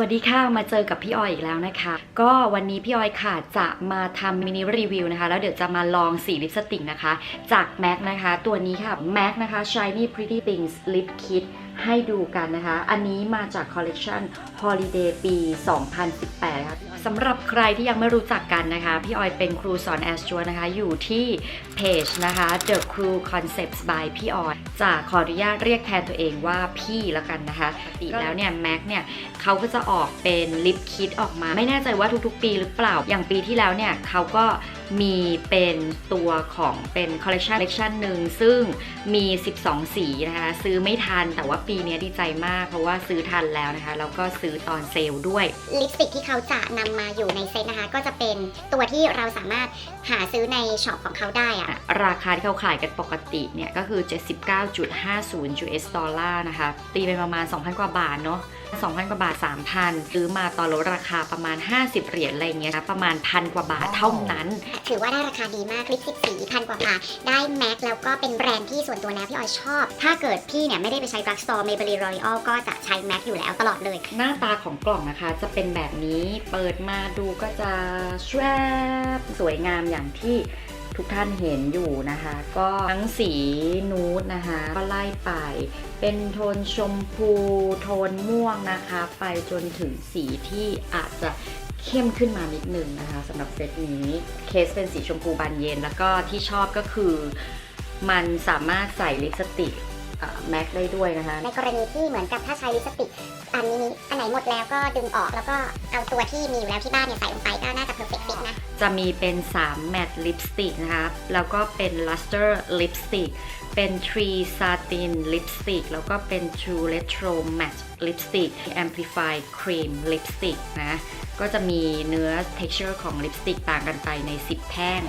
วัสดีค่ะ มาเจอกับพี่ออยอีกแล้วนะคะ ก็วันนี้พี่ออยค่ะจะมาทำมินิรีวิวนะคะ แล้วเดี๋ยวจะมาลองสีลิปสติกนะคะ จาก MAC นะคะ ตัวนี้ค่ะ MAC นะคะ Shiny Pretty Things Lip Kit ให้ดูกันนะคะ อันนี้มาจากคอลเลกชัน Holiday ปี 2018ค่ะ สำหรับใครที่ยังไม่รู้จักกันนะคะ พี่ออยเป็นครูสอนแอสจัวนะคะ อยู่ที่เพจนะคะ The Crew Concepts by พี่ออยจะขออนุญาตเรียกแทนตัวเองว่าพี่แล้วกันนะคะปกติแล้วเนี่ยแม็กเนี่ยเขาก็จะออกเป็นลิปคิดออกมา ไม่แน่ใจว่าทุกๆ ปีหรือเปล่า อย่างปีที่แล้วเนี่ยเขาก็ มีเป็นตัวของเป็นคอลเล t ชันคอลเล t ชันหนึ่งซึ่งมี 12 สีนะคะ ซื้อไม่ทันแต่ว่าปีนี้ดีใจมาก เพราะว่าซื้อทันแล้วนะคะ แล้วก็ซื้อตอนเซลล์ด้วย ลิปสติกที่เขาจะนำมาอยู่ในเซตนะคะ ก็จะเป็นตัวที่เราสามารถหาซื้อในช็อปของเขาได้อะ ราคาที่เขาขายกันปกติเนี่ย ก็คือ 79.50 US ดอลลาร์นะคะ ตีเป็นประมาณ 2,000 กว่าบาทเนาะ 2,000 กว่าบาท 3,000 ซื้อมาตอนลดราคาประมาณ 50 เหรียญอะไรเงี้ยนะประมาณพันกว่าบาทเท่านั้น ถือว่าได้ราคาดีมากลิปสติกสีพันกว่าบาท ได้แม็กแล้วก็เป็นแบรนด์ที่ส่วนตัวแล้วพี่ออยชอบ ถ้าเกิดพี่เนี่ยไม่ได้ไปใช้ดรักสโตร์เมเบลีรอยัลก็จะใช้แม็กอยู่แล้วตลอดเลย หน้าตาของกล่องนะคะ จะเป็นแบบนี้เปิดมาดูก็จะแชวบสวยงามอย่างที่ ทุกท่านเห็นอยู่นะคะ ก็ทั้งสีนูดนะคะ ก็ไล่ไป เป็นโทนชมพูโทนม่วงนะคะ ไปจนถึงสีที่อาจจะเข้มขึ้นมานิดนึงนะคะสำหรับเซตนี้เคสเป็นสีชมพูบานเย็น แล้วก็ที่ชอบก็คือมันสามารถใส่ลิปสติกแม็กได้ด้วยนะคะ ในกรณีที่เหมือนกับถ้าใช้ลิปสติกอันนี้อันไหนหมดแล้วก็ดึงออกแล้วก็เอาตัวที่มีอยู่แล้วที่บ้านเนี่ยใส่ลงไปก็น่าจะเพอร์เฟกต์ฟิตนะ จะมีเป็น 3 matte lipstick นะคะแล้วก็เป็น luster lipstick เป็น tree satin lipstick แล้วก็เป็น true retro matte lipstick amplify cream lipstick นะก็จะมีเนื้อ texture ของ lipstick ต่างกันไปใน 10 แท่ง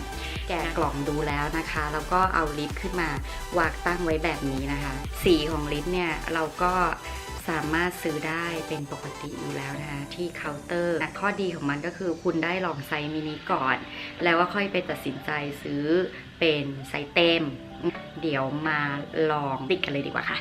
แกะกล่องดูแล้วนะคะ แล้วก็เอาลิปขึ้นมาวางตั้งไว้แบบนี้นะคะ สีของลิปเนี่ยเราก็ สามารถซื้อได้เป็นปกติอยู่แล้วนะคะที่เคาน์เตอร์ข้อดีของมันก็คือคุณได้ลองไซส์มินิก่อน แล้วก็ค่อยไปตัดสินใจซื้อเป็นไซส์เต็ม เดี๋ยวมาลองติดกันเลยดีกว่าค่ะ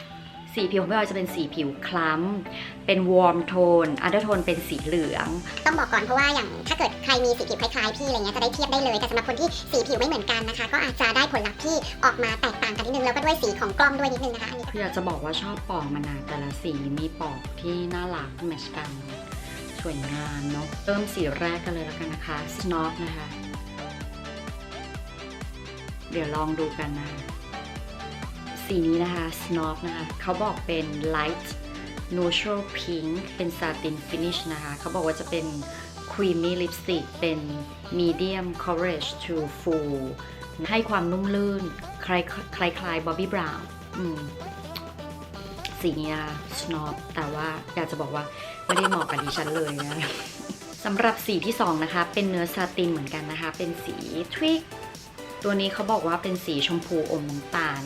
สีผิวของพี่ออยจะเป็นสีผิวคล้ำ เป็นวอร์มโทน อันเดอร์โทนเป็นสีเหลือง ต้องบอกก่อนเพราะว่าอย่างถ้าเกิดใครมีสีผิวคล้ายๆพี่อะไรเงี้ยจะได้เทียบได้เลย แต่สำหรับคนที่สีผิวไม่เหมือนกันนะคะ ก็อาจจะได้ผลลัพธ์ที่ออกมาแตกต่างกันนิดนึงแล้วก็ด้วยสีของกล้องด้วยนิดนึงนะคะอันนี้คืออยากจะบอกว่าชอบปอกมานานแต่ละสีมีปอกที่น่ารักแมทชกันสวยงามเนาะเริ่มสีแรกกันเลยแล้วกันนะคะ Snob นะคะ เดี๋ยวลองดูกันนะ สีนี้นะคะ Snob นะคะ เขาบอกเป็น light neutral pink เป็น satin finish นะคะ เขาบอกว่าจะเป็น creamy lipstick เป็น medium coverage to full ให้ความนุ่มลื่นคล้ายคล้ายคล้ายบอบบี้บราวน์สีนี้นะคะ snob แต่ว่าอยากจะบอกว่าไม่ได้เหมาะกับดิฉันเลยนะสำหรับสีที่ 2 นะคะ เป็นเนื้อซาตินเหมือนกันนะคะ เป็นสีทวิกตัวนี้เขาบอกว่าเป็นสีชมพูอมน้ำตาล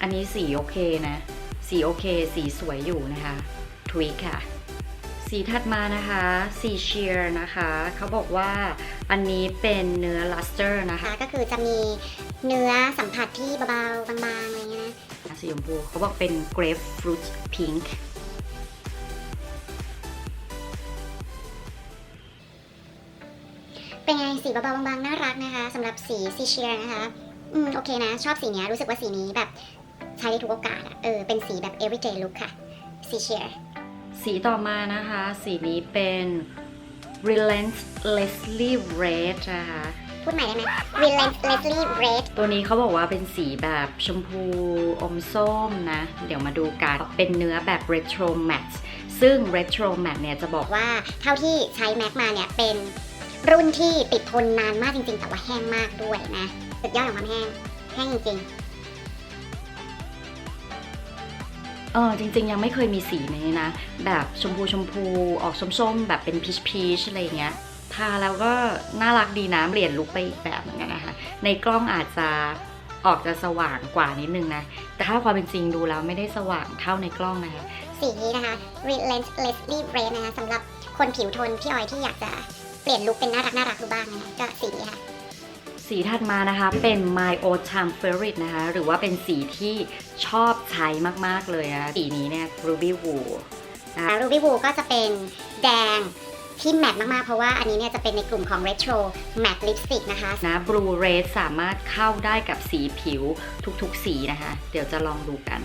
อืมอันนี้สีโอเคนะ สีโอเค สีสวยอยู่นะคะทวิกค่ะ สีถัดมานะคะ สีเชียร์นะคะ เขาบอกว่าอันนี้เป็นเนื้อลัสเตอร์นะคะ ก็คือจะมีเนื้อสัมผัสที่เบาๆ บางๆ อะไรเงี้ยนะ สีชมพูเขาบอกเป็น grapefruit pink เป็นไงสีเบาๆบางๆ น่ารักนะคะสำหรับสีซีเชียนะคะ อืม โอเคนะ ชอบสีเนี้ยรู้สึกว่าสีนี้แบบ ใช้ได้ทุกโอกาสอะเออเป็นสีแบบ everyday look ค่ะซีเชียสีต่อมานะคะ สีนี้เป็น relentlessly red นะคะ พูดใหม่ได้ไหม relentlessly red ตัวนี้เขาบอกว่าเป็นสีแบบชมพูอมส้มนะ เดี๋ยวมาดูกัน เป็นเนื้อแบบ retro matte ซึ่ง retro matte เนี่ยจะบอกว่าว่าเท่าที่ใช้แม็กมาเนี่ยเป็นรุ่นที่ติดทนนานมากจริงๆ แต่ว่าแห้งมากด้วยนะ สุดยอดของความแห้ง แห้งจริง เออจริงๆ ยังไม่เคยมีสีนี้นะ แบบชมพูชมพูออกส้มๆ แบบเป็นพีชพีชอะไรเงี้ยทาแล้วก็น่ารักดีนะเปลี่ยนลุคไปอีกแบบเหมือนกันนะคะ ในกล้องอาจจะออกจะสว่างกว่านิดนึงนะ แต่ถ้าความเป็นจริงดูแล้วไม่ได้สว่างเท่าในกล้องนะคะ สีนี้นะคะ relentlessly red นะคะสำหรับคนผิวโทนพี่ออยที่อยากจะเปลี่ยนลุคเป็นน่ารักน่ารักดูบ้างนะก็สีนี้ค่ะ สสีถัดมานะคะเป็น my old time favorite นะคะ หรือว่าเป็นสีที่ชอบใช้มากๆเลยอะสีนี้เนี่ย ruby wool นะคะรูบี้วูก็จะเป็นแดงที่แมทมากๆ เพราะว่าอันนี้เนี่ยจะเป็นในกลุ่มของ retro matte lipstick นะคะนะ blue red สามารถเข้าได้กับสีผิวทุกๆสีนะคะ เดี๋ยวจะลองดูกัน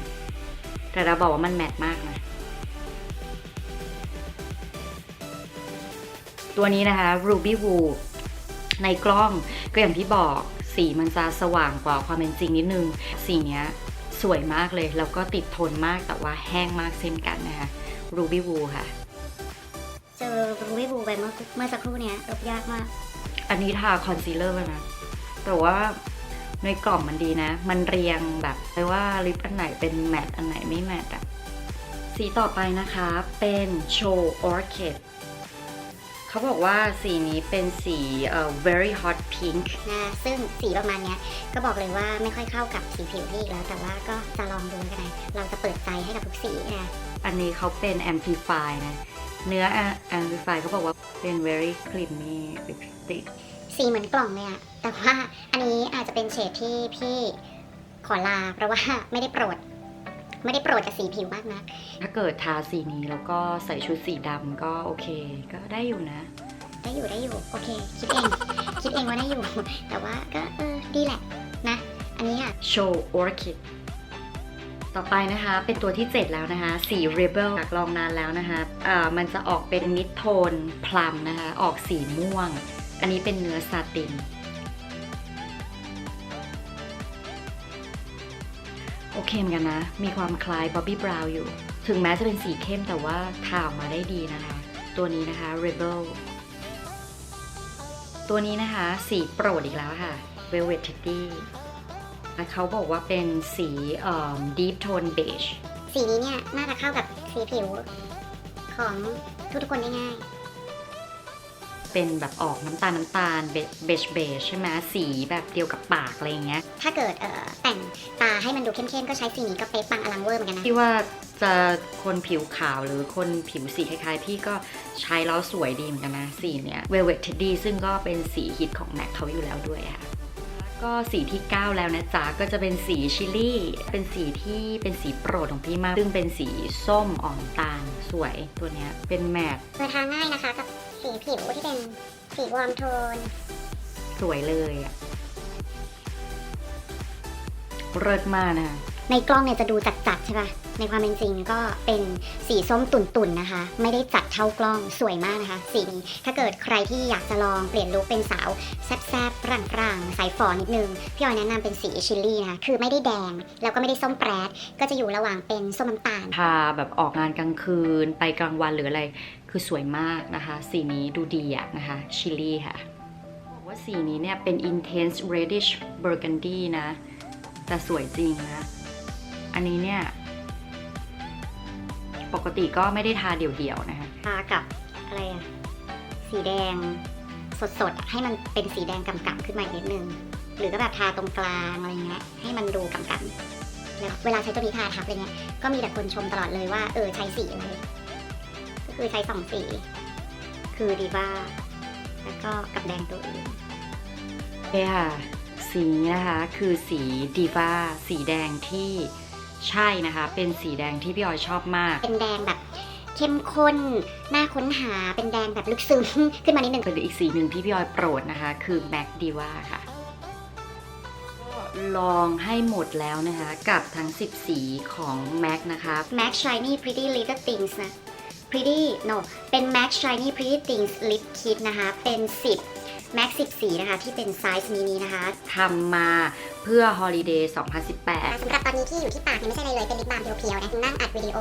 แต่เราบอกว่ามันแมทมากนะตัวนี้นะคะ ruby wool ในกล้องก็อย่างที่บอกสีมันจะสว่างกว่าความเป็นจริงนิดนึง สีเนี้ยสวยมากเลย แล้วก็ติดทนมากแต่ว่าแห้งมากเช่นกันนะคะ ruby wool ค่ะ เจอรูบี้วูไปเมื่อเมื่อสักครู่เนี้ยลบยากมาก อันนี้ทาคอนซีลเลอร์ไปนะ แต่ว่าในกล่องมันดีนะ มันเรียงแบบเลยว่าลิปอันไหนเป็นแมตต์อันไหนไม่แมตต์อะสีต่อไปนะคะเป็นโชว์ออร์คิด เขาบอกว่าสีนี้เป็นสีเอ่อ very hot pink นะซึ่งสีประมาณเนี้ยก็บอกเลยว่าไม่ค่อยเข้ากับสีผิวพี่อีกแล้ว แต่ว่าก็จะลองดูกันนะเราจะเปิดใจให้กับทุกสีนะอันนี้เขาเป็น amplify นะ เนื้อ amplify เขาบอกว่าเป็น very creamy lipstick สีเหมือนกล่องเลยอะแต่ว่าอันนี้อาจจะเป็นเฉดที่พี่ขอลาเพราะว่าไม่ได้โปรด ไม่ได้โปรดกับสีผิวมากนะถ้าเกิดทาสีนี้แล้วก็ใส่ชุดสีดำก็โอเค ก็ได้อยู่นะ ได้อยู่ได้อยู่ โอเค คิดเอง คิดเองว่าได้อยู่ แต่ว่าก็เออดีแหละนะ อันนี้อะ Show Orchid ต่อไปนะคะ เป็นตัวที่ 7 แล้วนะคะ สี Rebel อยากลองนานแล้วนะคะอ่ามันจะออกเป็นมิดโทนพลัมนะคะ ออกสีม่วง อันนี้เป็นเนื้อซาติน เคเหมือนกันนะ มีความคล้าย Bobbi Brown อยู่ ถึงแม้จะเป็นสีเข้มแต่ว่าทาออกมาได้ดีนะคะ ตัวนี้นะคะ Rebel ตัวนี้นะคะสีโปรดอีกแล้วค่ะ Velvet Teddy เขาบอกว่าเป็นสีเอ่อ deep tone beige สีนี้เนี่ย น่าจะเข้ากับสีผิวของทุกๆคนได้ง่าย เป็นแบบออกน้ำตาลน้ำตาลเบเบจเบจใช่ไหมสีแบบเดียวกับปากอะไรอย่างเงี้ย ถ้าเกิดเอ่อแต่งตาให้มันดูเข้มๆก็ใช้สีนี้ก็เป๊ะปังอลังเวอร์เหมือนกันนะ ที่ว่าจะคนผิวขาวหรือคนผิวสีคล้ายๆ พี่ก็ใช้แล้วสวยดีเหมือนกันนะสีเนี้ย Velvet Teddy ซึ่งก็เป็นสีฮิตของแม็กเขาอยู่แล้วด้วยค่ะ ก็สีที่ 9 แล้วนะจ๊ะ ก็จะเป็นสีชิลลี่ เป็นสีที่เป็นสีโปรดของพี่มาก ซึ่งเป็นสีส้มอ่อนตาลสวยตัวเนี้ยเป็นแมท เปิดทางง่ายนะคะกับ สีผิวที่เป็นสีวอร์มโทน สวยเลยอะเลิศมากนะในกล้องเนี่ยจะดูจัดๆใช่ป่ะในความเป็นจริงก็เป็นสีส้มตุ่นๆนะคะ ไม่ได้จัดเท่ากล้องสวยมากนะคะ สีนี้ถ้าเกิดใครที่อยากจะลองเปลี่ยนลุคเป็นสาวแซ่บๆร่างๆใสฝอนิดนึง พี่ออยแนะนำเป็นสีชิลลี่นะคะ คือไม่ได้แดง แล้วก็ไม่ได้ส้มแปรดก็จะอยู่ระหว่างเป็นส้มน้ำตาล พาแบบออกงานกลางคืนไปกลางวันหรืออะไร คือสวยมากนะคะ สีนี้ดูดีอะนะคะชิลลี่ค่ะบอกว่าสีนี้เนี่ยเป็น intense reddish burgundy นะ แต่สวยจริงนะ อันนี้เนี่ย ปกติก็ไม่ได้ทาเดี่ยวๆนะคะทากับอะไรอะสีแดงสดๆ ให้มันเป็นสีแดงกำกับขึ้นมาอีกนิดนึง หรือก็แบบทาตรงกลางอะไรเงี้ยให้มันดูกำกับแล้วเวลาใช้ตัวนี้ทาทับอะไรเงี้ยก็มีแต่คนชมตลอดเลยว่าเออใช้สีอะไร คือใช้สองสี คือดีว่าแล้วก็กับแดงตัวอื่นโอเคค่ะ สีนี้นะคะคือสีดีว่าสีแดงที่ใช่นะคะ เป็นสีแดงที่พี่ออยชอบมาก เป็นแดงแบบเข้มข้นน่าค้นหาเป็นแดงแบบลึกซึ้งขึ้นมานิดนึงเป็นอีกสีหนึ่งที่พี่ออยโปรดนะคะ คือ Mac Diva ค่ะก็ลองให้หมดแล้วนะคะ กับทั้ง 10 สีของ Mac นะคะ Max Shiny Pretty Little Things นะ Pretty no เป็น Max Shiny Pretty Things Lip Kit นะคะ เป็น 10 Max 10สีนะคะ ที่เป็นไซส์มินินะคะทำมาเพื่อ Holiday 2018 สำหรับตอนนี้ที่อยู่ที่ปากเนี่ยไม่ใช่อะไรเลยเป็นลิปบาล์มเพียวๆนะนั่งอัดวิดีโอ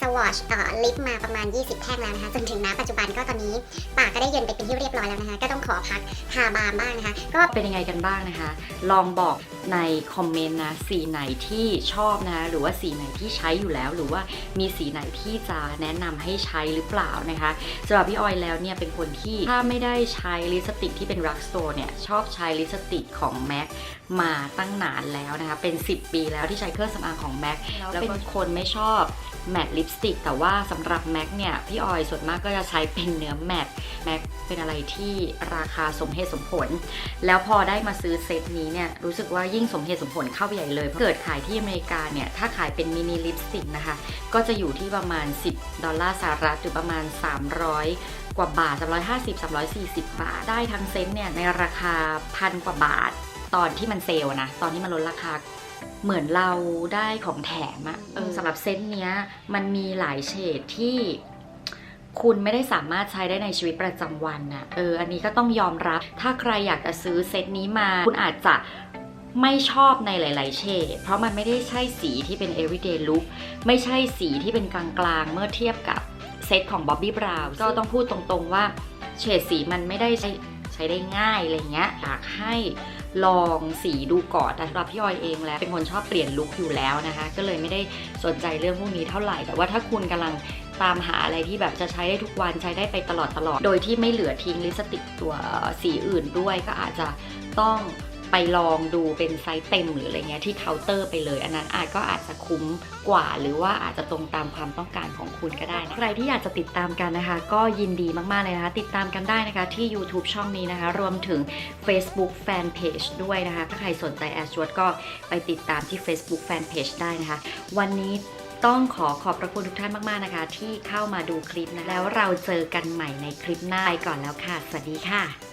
สวอชเอ่อลิปมาประมาณ 20 แท่งแล้วนะคะจนถึงณปัจจุบันก็ตอนนี้ปากก็ได้เย็นไปเป็นที่เรียบร้อยแล้วนะคะ ก็ต้องขอพักทาบาล์มบ้างนะคะ ก็เป็นยังไงกันบ้างนะคะ ลองบอกในคอมเมนต์นะสีไหนที่ชอบนะคะหรือว่าสีไหนที่ใช้อยู่แล้ว หรือว่ามีสีไหนที่จะแนะนำให้ใช้หรือเปล่านะคะสำหรับพี่ออยแล้วเนี่ยเป็นคนที่ถ้าไม่ได้ใช้ลิปสติกที่เป็นเป็นรักสโตร์เนี่ยชอบใช้ลิปสติกของ MAC มาตั้งนานแล้วนะคะ เป็น 10 ปีแล้วที่ใช้เครื่องสำอางของ MAC แล้วเป็นคนไม่ชอบแมตต์ลิปสติกแต่ว่าสำหรับ MAC เนี่ย พี่ออยส่วนมากก็จะใช้เป็นเนื้อแมตต์ MAC เป็นอะไรที่ราคาสมเหตุสมผล แล้วพอได้มาซื้อเซตนี้เนี่ย รู้สึกว่ายิ่งสมเหตุสมผลเข้าไปใหญ่เลยเพราะเกิดขายที่อเมริกาเนี่ย ถ้าขายเป็นมินิลิปสติกนะคะ ก็จะอยู่ที่ประมาณ 10 ดอลลาร์สหรัฐหรือประมาณ 300 กว่าบาท 350 340 บาท ได้ทั้งเซตเนี่ยในราคาพันกว่าบาท ตอนที่มันเซลล์นะ ตอนที่มันลดราคาเหมือนเราได้ของแถมอะเออสำหรับเซตเนี้ยมันมีหลายเฉดที่คุณไม่ได้สามารถใช้ได้ในชีวิตประจำวันนะเออ อันนี้ก็ต้องยอมรับ ถ้าใครอยากจะซื้อเซตนี้มา คุณอาจจะไม่ชอบในหลาย ๆ เฉด เพราะมันไม่ได้ใช่สีที่เป็น everyday look ไม่ใช่สีที่เป็นกลาง ๆ เมื่อเทียบกับ เซตของ Bobbi Brown ก็ต้องพูดตรงๆว่าเฉดสีมันไม่ได้ใช้ใช้ได้ง่ายอะไรเงี้ยอยากให้ลองสีดูก่อนแต่สำหรับพี่ออยเองแล้ว เป็นคนชอบเปลี่ยนลุคอยู่แล้วนะคะ ก็เลยไม่ได้สนใจเรื่องพวกนี้เท่าไหร่ แต่ว่าถ้าคุณกำลังตามหาอะไรที่แบบจะใช้ได้ทุกวันใช้ได้ไปตลอดตลอด โดยที่ไม่เหลือทิ้งลิปสติกตัวสีอื่นด้วยก็อาจจะต้อง ไปลองดูเป็นไซส์เต็มหรืออะไรเงี้ยที่เคาน์เตอร์ไปเลย อันนั้นอาจก็อาจจะคุ้มกว่า หรือว่าอาจจะตรงตามความต้องการของคุณก็ได้นะใครที่อยากจะติดตามกันนะคะ ก็ยินดีมากๆเลยนะคะ ติดตามกันได้นะคะที่ YouTube ช่องนี้นะคะ รวมถึง Facebook Fanpage ด้วยนะคะ ถ้าใครสนใจแอชวดก็ไปติดตามที่ Facebook Fanpage ได้นะคะ วันนี้ต้องขอขอบพระคุณทุกท่านมาก ๆ นะคะ ที่เข้ามาดูคลิปนะ แล้วเราเจอกันใหม่ในคลิปหน้าไปก่อนแล้วค่ะ สวัสดีค่ะ